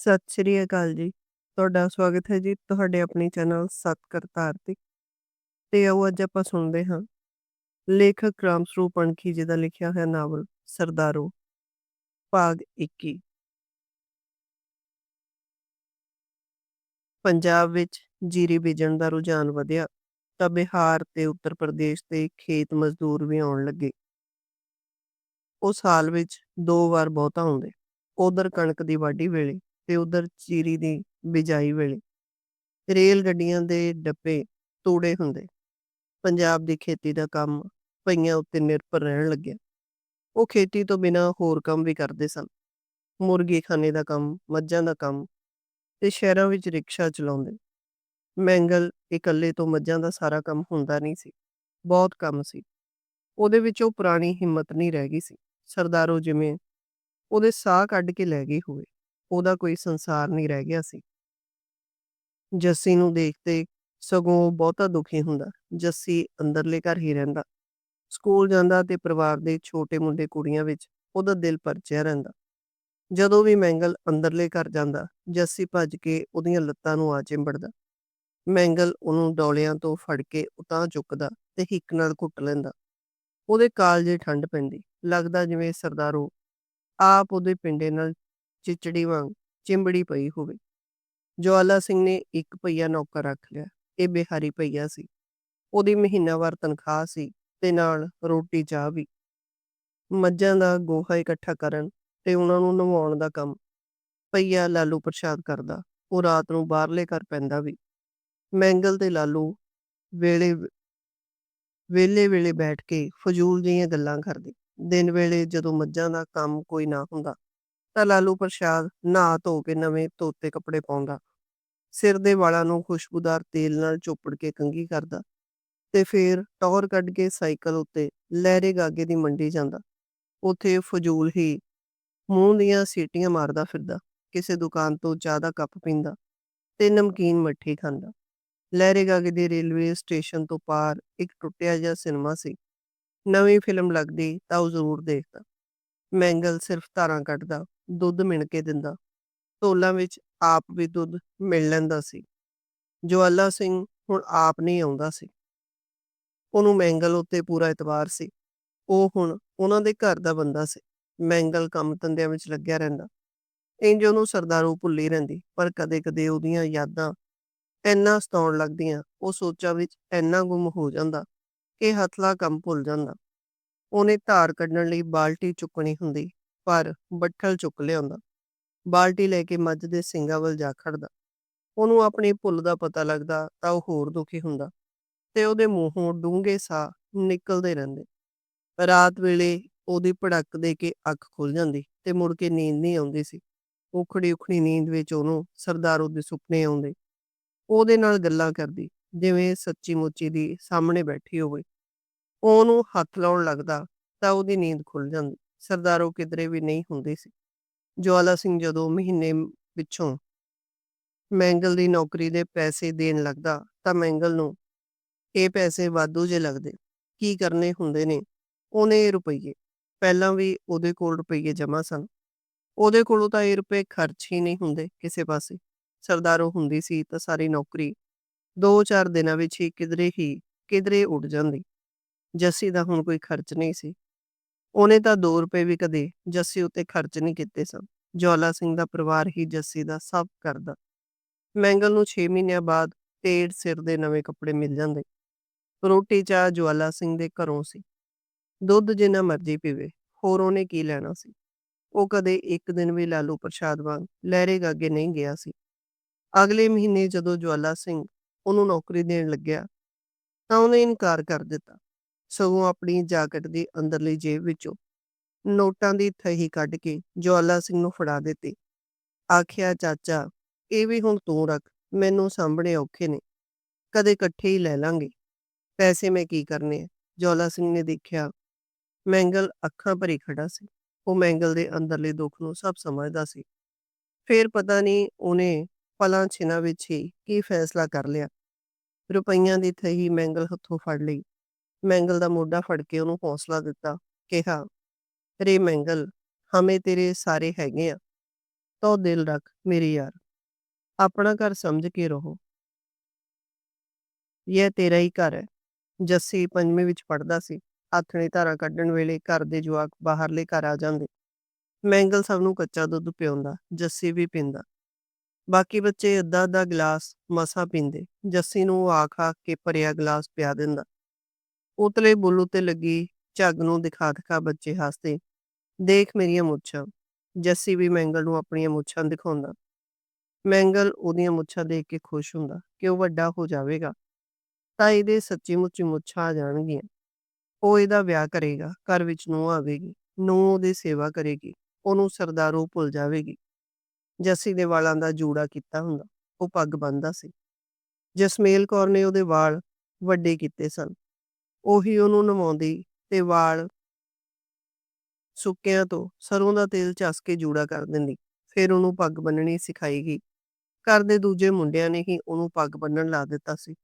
ਸਤਿ ਸ਼੍ਰੀ ਅਕਾਲ ਜੀ। ਤੁਹਾਡਾ ਸਵਾਗਤ ਹੈ ਜੀ ਤੁਹਾਡੇ ਆਪਣੇ ਚੈਨਲ ਸਤ ਕਰਤਾਰ ਤੇ। ਤੇ ਆਓ ਅੱਜ ਆਪਾਂ ਸੁਣਦੇ ਹਾਂ। ਲੇਖਕ ਰਾਮ ਸਰੂਪ ਅਣਖੀ ਜੀ ਦਾ ਲਿਖਿਆ ਹੋਇਆ ਨਾਵਲ ਸਰਦਾਰੋ। ਭਾਗ 21 ਪੰਜਾਬ ਵਿੱਚ ਜੀਰੀ ਬੀਜਣ ਦਾ ਰੁਝਾਨ ਵਧਿਆ ਤਾਂ ਬਿਹਾਰ ਤੇ ਉੱਤਰ ਪ੍ਰਦੇਸ਼ ਦੇ ਖੇਤ ਮਜ਼ਦੂਰ ਵੀ ਆਉਣ ਲੱਗੇ। ਉਹ ਸਾਲ ਵਿੱਚ ਦੋ ਵਾਰ ਬਹੁਤਾ ਆਉਂਦੇ ਉਧਰ ਕਣਕ ਦੀ ਵਾਢੀ ਵੇਲੇ ਤੇ ਉਧਰ ਚੀਰੀ ਦੀ ਬਿਜਾਈ ਵੇਲੇ ਰੇਲ ਗੱਡੀਆਂ ਦੇ ਡੱਬੇ ਤੋੜੇ ਹੁੰਦੇ। ਪੰਜਾਬ ਦੀ ਖੇਤੀ ਦਾ ਕੰਮ ਪਈਆਂ ਉੱਤੇ ਨਿਰਭਰ ਰਹਿਣ ਲੱਗਿਆ। ਉਹ ਖੇਤੀ ਤੋਂ ਬਿਨਾ ਹੋਰ ਕੰਮ ਵੀ ਕਰਦੇ ਸਨ। ਮੁਰਗੀ ਖਾਨੇ ਦਾ ਕੰਮ, ਮੱਝਾਂ ਦਾ ਕੰਮ ਤੇ ਸ਼ਹਿਰਾਂ ਵਿੱਚ ਰਿਕਸ਼ਾ ਚਲਾਉਂਦੇ। ਮੈਂਗਲ ਇਕੱਲੇ ਤੋਂ ਮੱਝਾਂ ਦਾ ਸਾਰਾ ਕੰਮ ਹੁੰਦਾ ਨਹੀਂ ਸੀ। ਬਹੁਤ ਕੰਮ ਸੀ। ਉਹਦੇ ਵਿੱਚ ਉਹ ਪੁਰਾਣੀ ਹਿੰਮਤ ਨਹੀਂ ਰਹਿ ਗਈ ਸੀ। ਸਰਦਾਰੋ ਜਿਵੇਂ ਉਹਦੇ ਸਾਹ ਕੱਢ ਕੇ ਲੈ ਗਈ ਹੋਵੇ ਉਹਦਾ ਕੋਈ ਸੰਸਾਰ ਨਹੀਂ ਰਹਿ ਗਿਆ ਸੀ। ਜੱਸੀ ਨੂੰ ਦੇਖਦੇ ਸਗੋਂ ਬਹੁਤਾ ਦੁਖੀ ਹੁੰਦਾ, ਜੱਸੀ ਅੰਦਰਲੇ ਘਰ ਹੀ ਰਹਿੰਦਾ। ਸਕੂਲ ਜਾਂਦਾ ਤੇ ਪਰਿਵਾਰ ਦੇ ਛੋਟੇ ਮੁੰਡੇ ਕੁੜੀਆਂ ਵਿੱਚ ਉਹਦਾ ਦਿਲ ਪਰਚਿਆ ਰਹਿੰਦਾ। ਜਦੋਂ ਵੀ ਮੈਂਗਲ ਅੰਦਰਲੇ ਘਰ ਜਾਂਦਾ, ਜੱਸੀ ਭੱਜ ਕੇ ਉਹਦੀਆਂ ਲੱਤਾਂ ਨੂੰ ਆ ਚਿੰਬੜਦਾ। ਮੈਂਗਲ ਉਹਨੂੰ ਡੋਲਿਆਂ ਤੋਂ ਫੜ ਕੇ ਉਤਾਂ ਚੁੱਕਦਾ ਤੇ ਹਿੱਕ ਨਾਲ ਘੁੱਟ ਲੈਂਦਾ। ਉਹਦੇ ਕਾਲਜੇ ਠੰਡ ਪੈਂਦੀ, ਲੱਗਦਾ ਜਿਵੇਂ ਸਰਦਾਰੋ ਆਪ ਉਹਦੇ ਪਿੰਡੇ ਨਾਲ ਚਿਚੜੀ ਵਾਂਗ ਚਿੰਬੜੀ ਪਈ ਹੋਵੇ। ਜਵਾਲਾ ਸਿੰਘ ਨੇ ਇੱਕ ਪਈਆ ਨੌਕਰ ਰੱਖ ਲਿਆ। ਇਹ ਬਿਹਾਰੀ ਪਈਆ ਸੀ। ਉਹਦੀ ਮਹੀਨਾਵਾਰ ਤਨਖਾਹ ਸੀ ਤੇ ਨਾਲ ਰੋਟੀ ਚਾਹ ਵੀ। ਮੱਝਾਂ ਦਾ ਗੋਹਾ ਇਕੱਠਾ ਕਰਨ ਤੇ ਉਹਨਾਂ ਨੂੰ ਨਵਾਉਣ ਦਾ ਕੰਮ। ਪਈਆ ਲਾਲੂ ਪ੍ਰਸ਼ਾਦ ਕਰਦਾ। ਉਹ ਰਾਤ ਨੂੰ ਬਾਹਰਲੇ ਘਰ ਪੈਂਦਾ ਵੀ। ਮੈਂਗਲ ਤੇ ਲਾਲੂ ਵੇਲੇ ਵੇਲੇ ਵੇਲੇ ਬੈਠ ਕੇ ਫਜ਼ੂਲ ਜਿਹੀਆਂ ਗੱਲਾਂ ਕਰਦੇ। ਦਿਨ ਵੇਲੇ ਜਦੋਂ ਮੱਝਾਂ ਦਾ ਕੰਮ ਕੋਈ ਨਾ ਹੁੰਦਾ ਤਾਂ ਲਾਲੂ ਪ੍ਰਸ਼ਾਦ ਨਹਾ ਧੋ ਕੇ ਨਵੇਂ ਧੋਤੇ ਕੱਪੜੇ ਪਾਉਂਦਾ। ਸਿਰ ਦੇ ਵਾਲਾਂ ਨੂੰ ਖੁਸ਼ਬੂਦਾਰ ਤੇਲ ਨਾਲ ਚੋਪੜ ਕੇ ਕੰਘੀ ਕਰਦਾ ਤੇ ਫੇਰ ਟੌਰ ਕੱਢ ਕੇ ਸਾਈਕਲ ਉੱਤੇ ਲਹਿਰੇ ਗਾਗੇ ਦੀ ਮੰਡੀ ਜਾਂਦਾ। ਉੱਥੇ ਫਜ਼ੂਲ ਹੀ ਮੂੰਹ ਦੀਆਂ ਸੀਟੀਆਂ ਮਾਰਦਾ ਫਿਰਦਾ, ਕਿਸੇ ਦੁਕਾਨ ਤੋਂ ਜ਼ਿਆਦਾ ਕੱਪ ਪੀਂਦਾ ਤੇ ਨਮਕੀਨ ਮੱਠੀ ਖਾਂਦਾ। ਲਹਿਰੇ ਗਾਗੇ ਦੇ ਰੇਲਵੇ ਸਟੇਸ਼ਨ ਤੋਂ ਪਾਰ ਇੱਕ ਟੁੱਟਿਆ ਜਿਹਾ ਸਿਨੇਮਾ ਸੀ। ਨਵੀਂ ਫਿਲਮ ਲੱਗਦੀ ਤਾਂ ਉਹ ਜ਼ਰੂਰ ਦੇਖਦਾ। ਮੈਂਗਲ ਸਿਰਫ ਧਾਰਾਂ ਕੱਢਦਾ, ਦੁੱਧ ਮਿਣ ਕੇ ਦਿੰਦਾ। ਢੋਲਾਂ ਵਿੱਚ ਆਪ ਵੀ ਦੁੱਧ ਮਿਲ ਲੈਂਦਾ ਸੀ। ਜਵਾਲਾ ਸਿੰਘ ਹੁਣ ਆਪ ਨਹੀਂ ਆਉਂਦਾ ਸੀ। ਉਹਨੂੰ ਮੈਂਗਲ ਉੱਤੇ ਪੂਰਾ ਇਤਬਾਰ ਸੀ। ਉਹ ਹੁਣ ਉਹਨਾਂ ਦੇ ਘਰ ਦਾ ਬੰਦਾ ਸੀ। ਮੈਂਗਲ ਕੰਮ ਧੰਦਿਆਂ ਵਿੱਚ ਲੱਗਿਆ ਰਹਿੰਦਾ। ਇੰਜ ਉਹਨੂੰ ਸਰਦਾਰੂ ਭੁੱਲੀ ਰਹਿੰਦੀ, ਪਰ ਕਦੇ-ਕਦੇ ਉਹਦੀਆਂ ਯਾਦਾਂ ਇੰਨਾ ਸਤਾਉਣ ਲੱਗਦੀਆਂ, ਉਹ ਸੋਚਾਂ ਵਿੱਚ ਇੰਨਾ ਗੁੰਮ ਹੋ ਜਾਂਦਾ ਕਿ ਹੱਥਲਾ ਕੰਮ ਭੁੱਲ ਜਾਂਦਾ। ਉਹਨੇ ਧਾਰ ਕੱਢਣ ਲਈ ਬਾਲਟੀ ਚੁੱਕਣੀ ਹੁੰਦੀ, ਪਰ ਬੱਠਲ ਚੁੱਕ ਲਿਆਉਂਦਾ। ਬਾਲਟੀ ਲੈ ਕੇ ਮੱਝ ਦੇ ਸਿੰਗਾਂ ਵੱਲ ਜਾ ਖੜਦਾ ਉਹਨੂੰ ਆਪਣੀ ਭੁੱਲ ਦਾ ਪਤਾ ਲੱਗਦਾ ਤਾਂ ਉਹ ਹੋਰ ਦੁਖੀ ਹੁੰਦਾ ਤੇ ਉਹਦੇ ਮੂੰਹੋਂ ਡੂੰਘੇ ਸਾਹ ਨਿਕਲਦੇ ਰਹਿੰਦੇ। ਰਾਤ ਵੇਲੇ ਉਹਦੀ ਭੜਕ ਦੇ ਕੇ ਅੱਖ ਖੁੱਲ ਜਾਂਦੀ ਤੇ ਮੁੜ ਕੇ ਨੀਂਦ ਨਹੀਂ ਆਉਂਦੀ ਸੀ। ਉਖੜੀ ਉਖੜੀ ਨੀਂਦ ਵਿੱਚ ਉਹਨੂੰ ਸਰਦਾਰ ਉਹਦੇ ਸੁਪਨੇ ਆਉਂਦੇ। ਉਹਦੇ ਨਾਲ ਗੱਲਾਂ ਕਰਦੀ, ਜਿਵੇਂ ਸੱਚੀ ਮੁੱਚੀ ਦੀ ਸਾਹਮਣੇ ਬੈਠੀ ਹੋਵੇ। ਉਹਨੂੰ ਹੱਥ ਲਾਉਣ ਲੱਗਦਾ ਤਾਂ ਉਹਦੀ ਨੀਂਦ ਖੁੱਲ ਜਾਂਦੀ। ਸਰਦਾਰੋ ਕਿਧਰੇ ਵੀ ਨਹੀਂ ਹੁੰਦੀ ਸੀ। ਜਵਾਲਾ ਸਿੰਘ ਜਦੋਂ ਮਹੀਨੇ ਪਿੱਛੋਂ ਮੈਂਗਲ ਦੀ ਨੌਕਰੀ ਦੇ ਪੈਸੇ ਦੇਣ ਲੱਗਦਾ ਤਾਂ ਮੈਂਗਲ ਨੂੰ ਇਹ ਪੈਸੇ ਵਾਧੂ ਜੇ ਲੱਗਦੇ। ਕੀ ਕਰਨੇ ਹੁੰਦੇ ਨੇ? ਉਹਨੇ ਰੁਪਈਏ, ਪਹਿਲਾਂ ਵੀ ਉਹਦੇ ਕੋਲ ਰੁਪਈਏ ਜਮਾ ਸਨ। ਉਹਦੇ ਕੋਲੋਂ ਤਾਂ ਇਹ ਰੁਪਏ ਖਰਚ ਹੀ ਨਹੀਂ ਹੁੰਦੇ ਕਿਸੇ ਪਾਸੇ। ਸਰਦਾਰੋ ਹੁੰਦੀ ਸੀ ਤਾਂ ਸਾਰੀ ਨੌਕਰੀ 2-4 ਦਿਨਾਂ ਵਿੱਚ ਹੀ ਕਿਧਰੇ ਹੀ ਕਿਧਰੇ ਉੱਡ ਜਾਂਦੀ। ਜੱਸੀ ਦਾ ਹੁਣ ਕੋਈ ਖਰਚ ਨਹੀਂ ਸੀ। ਉਹਨੇ ਤਾਂ 2 ਰੁਪਏ ਵੀ ਕਦੇ ਜੱਸੀ ਉੱਤੇ ਖਰਚ ਨਹੀਂ ਕੀਤੇ ਸਨ। ਜਵਾਲਾ ਸਿੰਘ ਦਾ ਪਰਿਵਾਰ ਹੀ ਜੱਸੀ ਦਾ ਸਭ ਕਰਦਾ। ਮੈਂਗਲ ਨੂੰ 6 ਮਹੀਨਿਆਂ ਬਾਅਦ ਤੇੜ ਸਿਰ ਦੇ ਨਵੇਂ ਕੱਪੜੇ ਮਿਲ ਜਾਂਦੇ। ਰੋਟੀ ਚਾਹ ਜਵਾਲਾ ਸਿੰਘ ਦੇ ਘਰੋਂ ਸੀ। ਦੁੱਧ ਜਿੰਨਾ ਮਰਜ਼ੀ ਪੀਵੇ, ਹੋਰ ਉਹਨੇ ਕੀ ਲੈਣਾ ਸੀ? ਉਹ ਕਦੇ ਇੱਕ ਦਿਨ ਵੀ ਲਾਲੂ ਪ੍ਰਸ਼ਾਦ ਵਾਂਗ ਲਹਿਰੇ ਗਾਗੇ ਨਹੀਂ ਗਿਆ ਸੀ। ਅਗਲੇ ਮਹੀਨੇ ਜਦੋਂ ਜਵਾਲਾ ਸਿੰਘ ਉਹਨੂੰ ਨੌਕਰੀ ਦੇਣ ਲੱਗਿਆ ਤਾਂ ਉਹਨੇ ਇਨਕਾਰ ਕਰ ਦਿੱਤਾ। ਸਗੋਂ ਆਪਣੀ ਜਾਕਟ ਦੀ ਅੰਦਰਲੀ ਜੇਬ ਵਿੱਚੋਂ ਨੋਟਾਂ ਦੀ ਥਹੀ ਕੱਢ ਕੇ ਜਵਾਲਾ ਸਿੰਘ ਨੂੰ ਫੜਾ ਦਿੱਤੀ। ਆਖਿਆ, ਚਾਚਾ, ਇਹ ਵੀ ਹੁਣ ਤੂੰ ਰੱਖ, ਮੈਨੂੰ ਸਾਂਭਣੇ ਔਖੇ ਨੇ, ਕਦੇ ਇਕੱਠੇ ਹੀ ਲੈ ਲਾਂਗੇ। ਪੈਸੇ ਮੈਂ ਕੀ ਕਰਨੇ ਆ? ਜਵਾਲਾ ਸਿੰਘ ਨੇ ਦੇਖਿਆ, ਮੈਂਗਲ ਅੱਖਾਂ ਭਰੀ ਖੜਾ ਸੀ। ਉਹ ਮੈਂਗਲ ਦੇ ਅੰਦਰਲੇ ਦੁੱਖ ਨੂੰ ਸਭ ਸਮਝਦਾ ਸੀ। ਫੇਰ ਪਤਾ ਨਹੀਂ ਉਹਨੇ ਪਲਾਂ ਛਿਨਾਂ ਵਿੱਚ ਹੀ ਕੀ ਫੈਸਲਾ ਕਰ ਲਿਆ। ਰੁਪਈਆਂ ਦੀ ਥਹੀ ਮੈਂਗਲ ਹੱਥੋਂ ਫੜ ਲਈ। ਮੈਂਗਲ ਦਾ ਮੋਢਾ ਫੜ ਕੇ ਉਹਨੂੰ ਹੌਸਲਾ ਦਿੱਤਾ ਕਿਹਾ ਰੇ ਮੈਂਗਲ ਹਮੇ ਤੇਰੇ ਸਾਰੇ ਹੈਗੇ ਆ ਤੋ ਦਿਲ ਰੱਖ ਮੇਰੀ ਯਾਰ ਆਪਣਾ ਘਰ ਸਮਝ ਕੇ ਰਹੋ ਇਹ ਤੇਰਾ ਹੀ ਘਰ ਹੈ ਜੱਸੀ ਪੰਜਵੇਂ ਵਿੱਚ ਪੜਦਾ ਸੀ ਆਥਣੇ ਧਾਰਾ ਕੱਢਣ ਵੇਲੇ ਘਰ ਦੇ ਜਵਾਕ ਬਾਹਰਲੇ ਘਰ ਆ ਜਾਂਦੇ ਮੈਂਗਲ ਸਭ ਨੂੰ ਕੱਚਾ ਦੁੱਧ ਪਿਉਂਦਾ ਜੱਸੀ ਵੀ ਪੀਂਦਾ ਬਾਕੀ ਬੱਚੇ ਅੱਧਾ ਅੱਧਾ ਗਲਾਸ ਮਸਾ ਪੀਂਦੇ ਜੱਸੀ ਨੂੰ ਆਖ ਆਖ ਕੇ ਭਰਿਆ ਗਲਾਸ ਪਿਆ ਦਿੰਦਾ ਉਤਲੇ ਬੁੱਲ ਉੱਤੇ ਲੱਗੀ ਝੱਗ ਨੂੰ ਦਿਖਾ ਦਿਖਾ ਬੱਚੇ ਹੱਸਦੇ, ਦੇਖ ਮੇਰੀਆਂ ਮੁੱਛਾਂ, ਜੱਸੀ ਵੀ ਮੈਂਗਲ ਨੂੰ ਆਪਣੀਆਂ ਮੁੱਛਾਂ ਦਿਖਾਉਂਦਾ। ਮੈਂਗਲ ਉਹਦੀਆਂ ਮੁੱਛਾਂ ਦੇਖ ਕੇ ਖੁਸ਼ ਹੁੰਦਾ, ਕਿ ਉਹ ਵੱਡਾ ਹੋ ਜਾਵੇਗਾ। ਤਾਂ ਇਹਦੇ ਸੱਚੀ ਮੁੱਚੀ ਮੁੱਛਾਂ ਆ ਜਾਣਗੀਆਂ। ਉਹ ਇਹਦਾ ਵਿਆਹ ਕਰੇਗਾ, ਘਰ ਵਿੱਚ ਨੂੰਹ ਆਵੇਗੀ, ਨੂੰਹ ਉਹਦੀ ਸੇਵਾ ਕਰੇਗੀ, ਉਹਨੂੰ ਸਰਦਾਰੂ ਭੁੱਲ ਜਾਵੇਗੀ। ਜੱਸੀ ਦੇ ਵਾਲਾਂ ਦਾ ਜੂੜਾ ਕੀਤਾ ਹੁੰਦਾ, ਉਹ ਪੱਗ ਬੰਨਦਾ ਸੀ। ਜਸਮੇਲ ਕੌਰ ਨੇ ਉਹਦੇ ਵਾਲ ਵੱਡੇ ਕੀਤੇ ਸਨ। ਉਹੀ ਉਹਨੂੰ ਨਵਾਉਂਦੀ ਤੇ ਵਾਲ ਸੁੱਕਿਆਂ ਤੋਂ ਸਰੋਂ ਦਾ ਤੇਲ ਚਸ ਕੇ ਜੂੜਾ ਕਰ ਦਿੰਦੀ, ਫਿਰ ਉਹਨੂੰ ਪੱਗ ਬੰਨਣੀ ਸਿਖਾਈ ਗਈ। ਘਰ ਦੇ ਦੂਜੇ ਮੁੰਡਿਆਂ ਨੇ ਹੀ ਉਹਨੂੰ ਪੱਗ ਬੰਨਣ ਲਾ ਦਿੱਤਾ ਸੀ।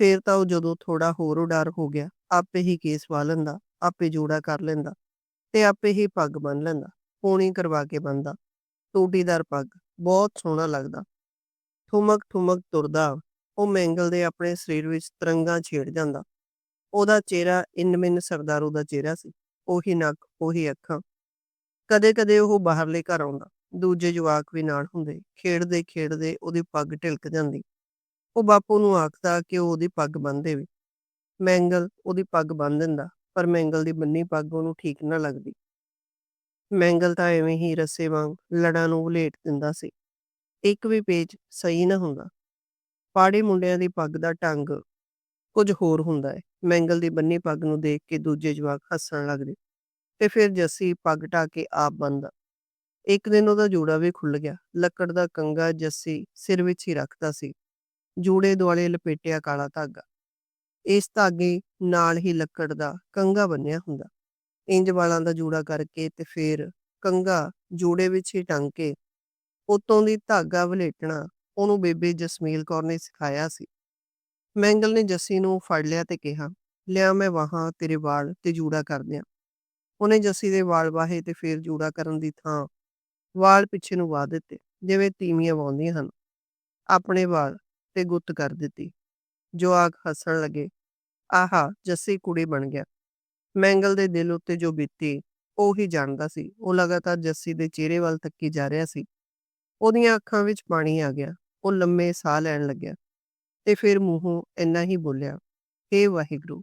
ਫੇਰ ਤਾਂ ਉਹ ਜਦੋਂ ਥੋੜਾ ਹੋਰ ਉਡਾਰ ਹੋ ਗਿਆ, ਆਪੇ ਹੀ ਕੇਸ ਵਾ ਲੈਂਦਾ, ਆਪੇ ਜੂੜਾ ਕਰ ਲੈਂਦਾ ਤੇ ਆਪੇ ਹੀ ਪੱਗ ਬੰਨ ਲੈਂਦਾ, ਪੂਣੀ ਕਰਵਾ ਕੇ ਬੰਨਦਾ ਟੋਟੀਦਾਰ ਪੱਗ, ਬਹੁਤ ਸੋਹਣਾ ਲੱਗਦਾ। ਠੁਮਕ ਠੁਮਕ ਤੁਰਦਾ, ਉਹ ਮੈਂਗਲ ਦੇ ਆਪਣੇ ਸਰੀਰ ਵਿੱਚ ਤਰੰਗਾਂ ਛੇੜ ਜਾਂਦਾ। ਉਹਦਾ ਚਿਹਰਾ ਇਨਮਿਨ ਸਰਦਾਰੂ ਦਾ ਚਿਹਰਾ ਸੀ। ਉਹੀ ਨੱਕ, ਉਹੀ ਅੱਖਾਂ। ਕਦੇ-ਕਦੇ ਉਹ ਬਾਹਰਲੇ ਘਰ ਆਉਂਦਾ। ਦੂਜੇ ਜਵਾਕ ਵੀ ਨਾਲ ਹੁੰਦੇ। ਖੇਡਦੇ ਖੇਡਦੇ ਉਹਦੀ ਪੱਗ ਢਿਲਕ ਜਾਂਦੀ। ਉਹ ਬਾਪੂ ਨੂੰ ਆਖਦਾ ਕਿ ਉਹ ਉਹਦੀ ਪੱਗ ਬੰਨ ਦੇਵੇ। ਮੈਂਗਲ ਉਹਦੀ ਪੱਗ ਬੰਨ ਦਿੰਦਾ, ਪਰ ਮੈਂਗਲ ਦੀ ਬੰਨੀ ਪੱਗ ਉਹਨੂੰ ਠੀਕ ਨਾ ਲੱਗਦੀ। ਮੈਂਗਲ ਤਾਂ ਐਵੇਂ ਹੀ ਰੱਸੇ ਵਾਂਗ ਲੜਾਂ ਨੂੰ ਉਲੇਟ ਦਿੰਦਾ ਸੀ। ਇੱਕ ਵੀ ਪੇਜ ਸਹੀ ਨਾ ਹੁੰਦਾ। ਪਾੜੇ ਮੁੰਡਿਆਂ ਦੀ ਪੱਗ ਦਾ ਢੰਗ ਕੁਝ ਹੋਰ ਹੁੰਦਾ ਹੈ ਮੈਂਗਲ ਦੀ ਬੰਨੀ ਪੱਗ ਨੂੰ ਦੇਖ ਕੇ ਦੂਜੇ ਜਵਾਕ ਹੱਸਣ ਲੱਗਦੇ ਤੇ ਫਿਰ ਜੱਸੀ ਪੱਗ ਢਾ ਕੇ ਆਪ ਬੰਨਦਾ ਇੱਕ ਦਿਨ ਉਹਦਾ ਜੂੜਾ ਵੀ ਖੁੱਲ ਗਿਆ। ਲੱਕੜ ਦਾ ਕੰਗਾ ਜੱਸੀ ਸਿਰ ਵਿੱਚ ਹੀ ਰੱਖਦਾ ਸੀ। ਜੂੜੇ ਦੁਆਲੇ ਲਪੇਟਿਆ ਕਾਲਾ ਧਾਗਾ। ਇਸ ਧਾਗੇ ਨਾਲ ਹੀ ਲੱਕੜ ਦਾ ਕੰਗਾ ਬੰਨਿਆ ਹੁੰਦਾ। ਇੰਜ ਵਾਲਾਂ ਦਾ ਜੂੜਾ ਕਰਕੇ ਤੇ ਫਿਰ ਕੰਗਾ ਜੂੜੇ ਵਿੱਚ ਹੀ ਟੰਗ ਕੇ ਉਤੋਂ ਦੀ ਧਾਗਾ ਵਲੇਟਣਾ ਉਹਨੂੰ ਬੇਬੇ ਜਸਮੀਲ ਕੌਰ ਨੇ ਸਿਖਾਇਆ ਸੀ। ਮੈਂਗਲ ਨੇ ਜੱਸੀ ਨੂੰ ਫੜ ਲਿਆ ਤੇ ਕਿਹਾ, ਲਿਆ ਮੈਂ ਵਾਹਾਂ ਤੇਰੇ ਵਾਲ ਤੇ ਜੂੜਾ ਕਰ ਦਿਆਂ। ਉਹਨੇ ਜੱਸੀ ਦੇ ਵਾਲ ਵਾਹੇ ਤੇ ਫਿਰ ਜੂੜਾ ਕਰਨ ਦੀ ਥਾਂ ਵਾਲ ਪਿੱਛੇ ਨੂੰ ਵਾਹ ਦਿੱਤੇ, ਜਿਵੇਂ ਤੀਵੀਆਂ ਵਾਉਂਦੀਆਂ ਹਨ। ਆਪਣੇ ਵਾਲ ਤੇ ਗੁੱਤ ਕਰ ਦਿੱਤੀ। ਜੋ ਜਵਾਕ ਹੱਸਣ ਲੱਗੇ, ਆਹਾ, ਜੱਸੀ ਕੁੜੀ ਬਣ ਗਿਆ। ਮੈਂਗਲ ਦੇ ਦਿਲ ਉੱਤੇ ਜੋ ਬੀਤੀ, ਉਹ ਹੀ ਜਾਣਦਾ ਸੀ। ਉਹ ਲਗਾਤਾਰ ਜੱਸੀ ਦੇ ਚਿਹਰੇ ਵੱਲ ਤੱਕੀ ਜਾ ਰਿਹਾ ਸੀ। ਉਹਦੀਆਂ ਅੱਖਾਂ ਵਿੱਚ ਪਾਣੀ ਆ ਗਿਆ। ਉਹ ਲੰਮੇ ਸਾਹ ਲੈਣ ਲੱਗਿਆ। ਤੇ ਫਿਰ ਮੂੰਹੋਂ ਇੰਨਾ ਹੀ ਬੋਲਿਆ, ਹੇ ਵਾਹਿਗੁਰੂ।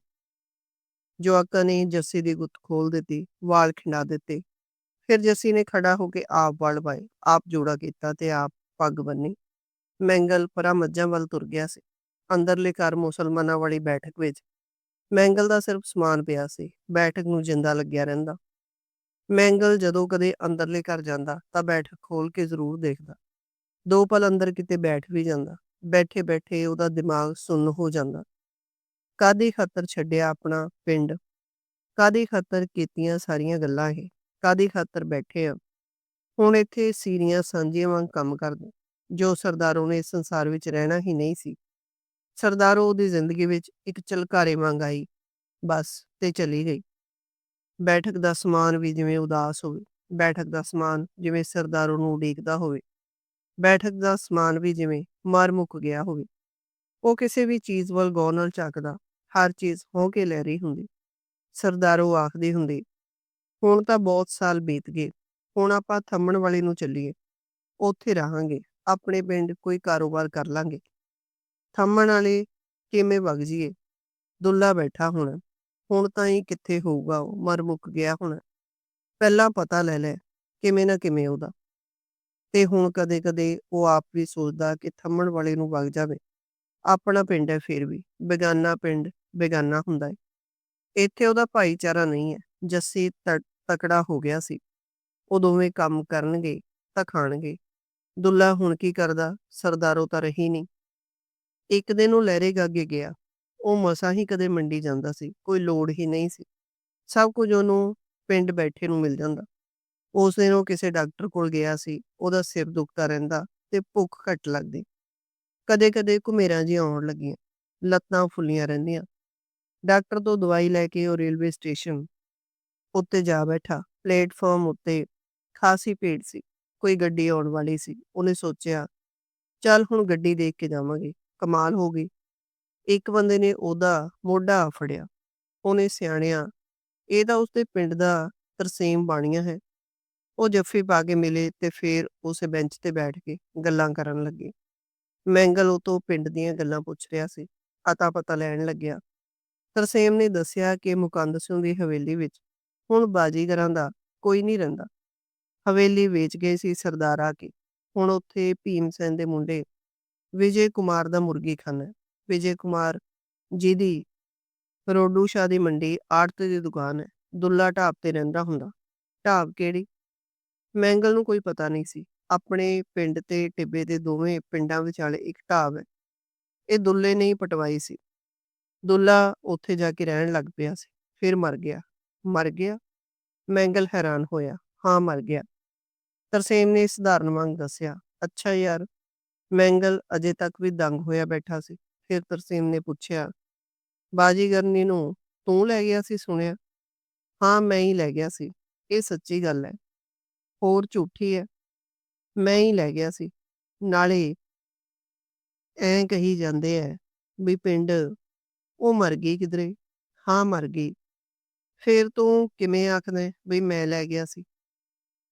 ਜਵਾਕਾਂ ਨੇ ਜੱਸੀ ਦੀ ਗੁੱਤ ਖੋਲ ਦਿੱਤੀ, ਵਾਲ ਖਿੰਡਾ ਦਿੱਤੇ, ਫਿਰ ਜੱਸੀ ਨੇ ਖੜਾ ਹੋ ਕੇ ਆਪ ਵਾਲ ਪਾਏ ਆਪ ਜੋੜਾ ਕੀਤਾ ਤੇ ਆਪ ਪੱਗ ਬੰਨੀ। ਮੈਂਗਲ ਪਰਾ ਮੱਝਾਂ ਵੱਲ ਤੁਰ ਗਿਆ ਸੀ, ਅੰਦਰਲੇ ਘਰ ਮੁਸਲਮਾਨਾਂ ਵਾਲੀ ਬੈਠਕ ਵਿੱਚ। ਮੈਂਗਲ ਦਾ ਸਿਰਫ ਸਮਾਨ ਪਿਆ ਸੀ, ਬੈਠਕ ਨੂੰ ਜਿੰਦਾ ਲੱਗਿਆ ਰਹਿੰਦਾ। ਮੈਂਗਲ ਜਦੋਂ ਕਦੇ ਅੰਦਰਲੇ ਘਰ ਜਾਂਦਾ, ਤਾਂ ਬੈਠਕ ਖੋਲ ਕੇ ਜ਼ਰੂਰ ਦੇਖਦਾ। ਦੋ ਪਲ ਅੰਦਰ ਕਿਤੇ ਬੈਠ ਵੀ ਜਾਂਦਾ। ਬੈਠੇ ਬੈਠੇ ਉਹਦਾ ਦਿਮਾਗ ਸੁੰਨ ਹੋ ਜਾਂਦਾ। ਕਾਦੀ ਖਾਤਰ ਛੱਡਿਆ ਆਪਣਾ ਪਿੰਡ? ਕਾਦੀ ਖਾਤਰ ਕੀਤੀਆਂ ਸਾਰੀਆਂ ਗੱਲਾਂ ਇਹ? ਕਾਦੀ ਖਾਤਰ ਬੈਠੇ ਆ? ਹੁਣ ਇੱਥੇ ਸੀਰੀਆਂ ਸਾਂਝੀਆਂ ਵਾਂਗ ਕੰਮ ਕਰਦੇ। ਜੋ ਸਰਦਾਰੋਂ ਨੇ ਇਸ ਸੰਸਾਰ ਵਿੱਚ ਰਹਿਣਾ ਹੀ ਨਹੀਂ ਸੀ। ਸਰਦਾਰੋ ਉਹਦੀ ਜ਼ਿੰਦਗੀ ਵਿੱਚ ਇੱਕ ਚਲਕਾਰੇ ਵਾਂਗ ਆਈ, ਬਸ ਤੇ ਚਲੀ ਗਈ। ਬੈਠਕ ਦਾ ਸਮਾਨ ਵੀ ਜਿਵੇਂ ਉਦਾਸ ਹੋਵੇ, ਬੈਠਕ ਦਾ ਸਮਾਨ ਜਿਵੇਂ ਸਰਦਾਰੋ ਨੂੰ ਉਡੀਕਦਾ ਹੋਵੇ। ਬੈਠਕ ਦਾ ਸਮਾਨ ਵੀ ਜਿਵੇਂ ਮਰ ਮੁੱਕ ਗਿਆ ਹੋਵੇ। ਉਹ ਕਿਸੇ ਵੀ ਚੀਜ਼ ਵੱਲ ਗੌਰ ਨਾਲ ਝਾਕਦਾ, ਹਰ ਚੀਜ਼ ਹੋ ਕੇ ਲੈ ਰਹੀ ਹੁੰਦੀ। ਸਰਦਾਰੋ ਆਖਦੀ ਹੁੰਦੀ, ਹੁਣ ਤਾਂ ਬਹੁਤ ਸਾਲ ਬੀਤ ਗਏ, ਹੁਣ ਆਪਾਂ ਥੰਮਣ ਵਾਲੇ ਨੂੰ ਚੱਲੀਏ। ਉੱਥੇ ਰਹਾਂਗੇ, ਆਪਣੇ ਪਿੰਡ ਕੋਈ ਕਾਰੋਬਾਰ ਕਰ ਲਾਂਗੇ। ਥੰਮਣ ਵਾਲੇ ਕਿਵੇਂ ਵਗ ਜੀਏ? ਦੁੱਲਾ ਬੈਠਾ ਹੁਣ ਹੁਣ ਤਾਂ ਹੀ ਕਿੱਥੇ ਹੋਊਗਾ ਉਹ, ਮਰ ਮੁੱਕ ਗਿਆ ਹੁਣ। ਪਹਿਲਾਂ ਪਤਾ ਲੈ ਲੈ, ਕਿਵੇਂ ਨਾ ਕਿਵੇਂ ਉਹਦਾ। ਤੇ ਹੁਣ ਕਦੇ-ਕਦੇ ਉਹ ਆਪ ਵੀ ਸੋਚਦਾ ਕਿ ਥੰਮਣ ਵਾਲੇ ਨੂੰ ਵਗ ਜਾਵੇ। ਆਪਣਾ ਪਿੰਡ ਹੈ ਫਿਰ ਵੀ, ਬੇਗਾਨਾ ਪਿੰਡ, ਬੇਗਾਨਾ ਹੁੰਦਾ ਹੈ ਇੱਥੇ ਉਹਦਾ ਭਾਈਚਾਰਾ ਨਹੀਂ ਹੈ, ਜੱਸੀ ਤਕੜਾ ਹੋ ਗਿਆ ਸੀ। ਉਹ ਦੋਵੇਂ ਕੰਮ ਕਰਨਗੇ ਤਾਂ ਖਾਣਗੇ। ਦੁੱਲਾ ਹੁਣ ਕੀ ਕਰਦਾ, ਸਰਦਾਰੋ ਤਾਂ ਰਹੀ ਨਹੀਂ। ਇੱਕ ਦਿਨ ਉਹ ਲਹਿਰੇ ਗਾਗੇ ਗਿਆ। ਉਹ ਮਸਾ ਹੀ ਕਦੇ ਮੰਡੀ ਜਾਂਦਾ ਸੀ, ਕੋਈ ਲੋੜ ਹੀ ਨਹੀਂ ਸੀ। ਸਭ ਕੁਝ ਉਹਨੂੰ ਪਿੰਡ ਬੈਠੇ ਨੂੰ ਮਿਲ ਜਾਂਦਾ। ਉਸ ਦਿਨ ਉਹ ਕਿਸੇ ਡਾਕਟਰ ਕੋਲ ਗਿਆ ਸੀ ਉਹਦਾ ਸਿਰ ਦੁਖਦਾ ਰਹਿੰਦਾ ਤੇ ਭੁੱਖ ਘਟ ਲੱਗਦੀ ਕਦੇ-ਕਦੇ ਘੁਮੇਰਾਂ ਜੀ ਆਉਣ ਲੱਗੀਆਂ ਲੱਤਾਂ ਫੁੱਲੀਆਂ ਰਹਿੰਦੀਆਂ ਡਾਕਟਰ ਤੋਂ ਦਵਾਈ ਲੈ ਕੇ ਉਹ ਰੇਲਵੇ ਸਟੇਸ਼ਨ ਉੱਤੇ ਜਾ ਬੈਠਾ ਪਲੇਟਫਾਰਮ ਉੱਤੇ ਖਾਸੀ ਭੀੜ ਸੀ ਕੋਈ ਗੱਡੀ ਆਉਣ ਵਾਲੀ ਸੀ। ਉਹਨੇ ਸੋਚਿਆ, ਚੱਲ ਹੁਣ ਗੱਡੀ ਦੇਖ ਕੇ ਜਾਵਾਂਗੇ। ਕਮਾਲ ਹੋ ਗਈ। ਇੱਕ ਬੰਦੇ ਨੇ ਉਹਦਾ ਮੋਢਾ ਆ ਫੜਿਆ। ਉਹਨੇ ਸਿਆਣਿਆ, ਇਹ ਤਾਂ ਉਸਦੇ ਪਿੰਡ ਦਾ ਤਰਸੀਮ ਬਾਣੀਆਂ ਹੈ। ਉਹ ਜੱਫੀ ਪਾ ਕੇ ਮਿਲੇ ਤੇ ਫੇਰ ਉਸੇ ਬੈਂਚ ਤੇ ਬੈਠ ਕੇ ਗੱਲਾਂ ਕਰਨ ਲੱਗੇ। ਮੈਂਗਲ ਉਹ ਤੋਂ ਪਿੰਡ ਦੀਆਂ ਗੱਲਾਂ ਪੁੱਛ ਰਿਹਾ ਸੀ। ਅਤਾ ਪਤਾ ਲੈਣ ਲੱਗਿਆ। ਤਰਸੇਮ ਨੇ ਦੱਸਿਆ ਕਿ ਮੁਕੰਦ ਸਿੰਘ ਦੀ ਹਵੇਲੀ ਵਿੱਚ ਹੁਣ ਬਾਜੀਗਰਾਂ ਦਾ ਕੋਈ ਨਹੀਂ ਰਹਿੰਦਾ। ਹਵੇਲੀ ਵੇਚ ਗਏ ਸੀ ਸਰਦਾਰ ਆ ਕੇ। ਹੁਣ ਉੱਥੇ ਭੀਮ ਸੈਨ ਦੇ ਮੁੰਡੇ ਵਿਜੇ ਕੁਮਾਰ ਦਾ ਮੁਰਗੀ ਖਾਨਾ ਹੈ। ਵਿਜੇ ਕੁਮਾਰ ਜਿਹਦੀ ਰੋਡੂ ਸ਼ਾਹ ਦੀ ਮੰਡੀ ਆੜਤ ਦੀ ਦੁਕਾਨ ਹੈ। ਦੁੱਲਾ ਢਾਬ ਤੇ ਰਹਿੰਦਾ ਹੁੰਦਾ। ਢਾਬ ਕਿਹੜੀ? ਮੈਂਗਲ ਨੂੰ ਕੋਈ ਪਤਾ ਨਹੀਂ ਸੀ। ਆਪਣੇ ਪਿੰਡ ਤੇ ਟਿੱਬੇ ਦੇ ਦੋਵੇਂ ਪਿੰਡਾਂ ਵਿਚਾਲੇ ਇੱਕ ਢਾਬ ਹੈ। ਇਹ ਦੁੱਲੇ ਨੇ ਹੀ ਪਟਵਾਈ ਸੀ। ਦੁੱਲਾ ਉੱਥੇ ਜਾ ਕੇ ਰਹਿਣ ਲੱਗ ਪਿਆ ਸੀ। ਫਿਰ ਮਰ ਗਿਆ। ਮਰ ਗਿਆ? ਮੈਂਗਲ ਹੈਰਾਨ ਹੋਇਆ। ਹਾਂ ਮਰ ਗਿਆ। ਤਰਸੇਮ ਨੇ ਸਧਾਰਨ ਵਾਂਗ ਦੱਸਿਆ। ਅੱਛਾ ਯਾਰ। ਮੈਂਗਲ ਅਜੇ ਤੱਕ ਵੀ ਦੰਗ ਹੋਇਆ ਬੈਠਾ ਸੀ। ਫਿਰ ਤਰਸੇਮ ਨੇ ਪੁੱਛਿਆ, ਬਾਜੀਗਰਨੀ ਨੂੰ ਤੂੰ ਲੈ ਗਿਆ ਸੀ ਸੁਣਿਆ? ਹਾਂ ਮੈਂ ਹੀ ਲੈ ਗਿਆ ਸੀ। ਇਹ ਸੱਚੀ ਗੱਲ ਹੈ। ਹੋਰ ਝੂਠੀ ਹੈ? ਮੈਂ ਹੀ ਲੈ ਗਿਆ ਸੀ। ਨਾਲੇ ਐਂ ਕਹੀ ਜਾਂਦੇ ਐ ਵੀ ਪਿੰਡ ਉਹ ਮਰ ਗਈ ਕਿਧਰੇ। ਹਾਂ ਮਰ ਗਈ। ਫੇਰ ਤੂੰ ਕਿਵੇਂ ਆਖਦਾ ਵੀ ਮੈਂ ਲੈ ਗਿਆ ਸੀ?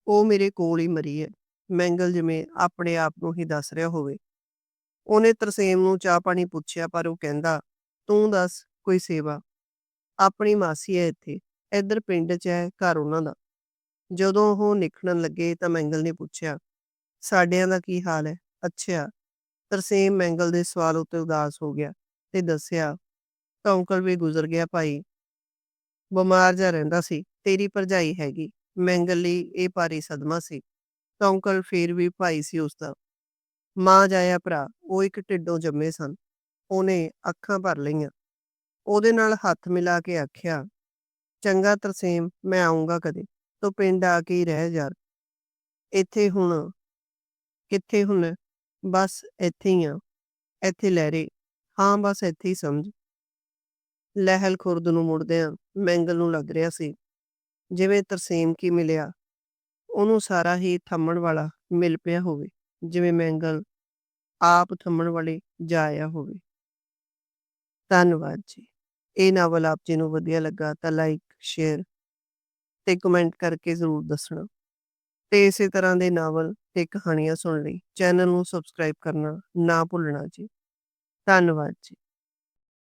ਉਹ ਮੇਰੇ ਕੋਲ ਹੀ ਮਰੀ ਹੈ। ਮੈਂਗਲ ਜਿਵੇਂ ਆਪਣੇ ਆਪ ਨੂੰ ਹੀ ਦੱਸ ਰਿਹਾ ਹੋਵੇ। ਉਹਨੇ ਤਰਸੇਮ ਨੂੰ ਚਾਹ ਪਾਣੀ ਪੁੱਛਿਆ ਪਰ ਉਹ ਕਹਿੰਦਾ, ਤੂੰ ਦੱਸ ਕੋਈ ਸੇਵਾ। ਆਪਣੀ ਮਾਸੀ ਹੈ ਇੱਥੇ। ਇੱਧਰ ਪਿੰਡ 'ਚ ਹੈ ਘਰ ਉਹਨਾਂ ਦਾ। ਜਦੋਂ ਉਹ ਨਿਕਲਣ ਲੱਗੇ ਤਾਂ ਮੈਂਗਲ ਨੇ ਪੁੱਛਿਆ, ਸਾਡਿਆਂ ਦਾ ਕੀ ਹਾਲ ਹੈ? ਅੱਛਾ। ਤਰਸੇਮ ਮੈਂਗਲ ਦੇ ਸਵਾਲ ਉੱਤੇ ਉਦਾਸ ਹੋ ਗਿਆ ਤੇ ਦੱਸਿਆ, ਕੌਂਕਲ ਵੀ ਗੁਜ਼ਰ ਗਿਆ ਭਾਈ। ਬਿਮਾਰ ਜਾ ਰਹਿੰਦਾ ਸੀ। ਤੇਰੀ ਭਰਜਾਈ ਹੈਗੀ। ਮੈਂਗਲ ਲਈ ਇਹ ਭਾਰੀ ਸਦਮਾ ਸੀ। ਕੌਂਕਲ ਫੇਰ ਵੀ ਭਾਈ ਸੀ ਉਸਦਾ। ਮਾਂ ਜਾਇਆ ਭਰਾ ਉਹ ਇੱਕ ਢਿੱਡੋਂ ਜੰਮੇ ਸਨ। ਉਹਨੇ ਅੱਖਾਂ ਭਰ ਲਈਆਂ। ਉਹਦੇ ਨਾਲ ਹੱਥ ਮਿਲਾ ਕੇ ਆਖਿਆ, ਚੰਗਾ ਤਰਸੇਮ ਮੈਂ ਆਉਂਗਾ ਕਦੇ। ਤੋਂ ਪਿੰਡ ਆ ਕੇ ਹੀ ਰਹਿ ਯਾਰ। ਇੱਥੇ ਹੁਣ, ਕਿੱਥੇ ਹੁਣ? ਬਸ ਇੱਥੇ ਹੀ ਆ। ਇੱਥੇ ਲਹਿਰੇ। ਹਾਂ, ਬਸ ਇੱਥੇ ਹੀ ਸਮਝ। ਲਹਿਲ ਖੁਰਦ ਨੂੰ ਮੁੜਦਿਆਂ ਮੈਂਗਲ ਨੂੰ ਲੱਗ ਰਿਹਾ ਸੀ ਜਿਵੇਂ ਤਰਸੇਮ ਕੀ ਮਿਲਿਆ ਉਹਨੂੰ ਸਾਰਾ ਹੀ ਥੰਮਣ ਵਾਲਾ ਮਿਲ ਪਿਆ ਹੋਵੇ ਜਿਵੇਂ ਮੈਂਗਲ ਆਪ ਥੰਮਣ ਵਾਲੇ ਜਾਇਆ ਹੋਵੇ ਧੰਨਵਾਦ ਜੀ ਇਹ ਨਾਵਲ ਆਪ ਜੀ ਨੂੰ ਵਧੀਆ ਲੱਗਾ ਤਾਂ ਲਾਈਕ ਸ਼ੇਅਰ ਤੇ ਕਮੈਂਟ ਕਰਕੇ ਜ਼ਰੂਰ ਦੱਸਣਾ। ਤੇ ਇਸੇ ਤਰ੍ਹਾਂ ਦੇ ਨਾਵਲ ਤੇ ਕਹਾਣੀਆਂ ਸੁਣਨ ਲਈ ਚੈਨਲ ਨੂੰ ਸਬਸਕ੍ਰਾਈਬ ਕਰਨਾ ਨਾ ਭੁੱਲਣਾ ਜੀ। ਧੰਨਵਾਦ ਜੀ।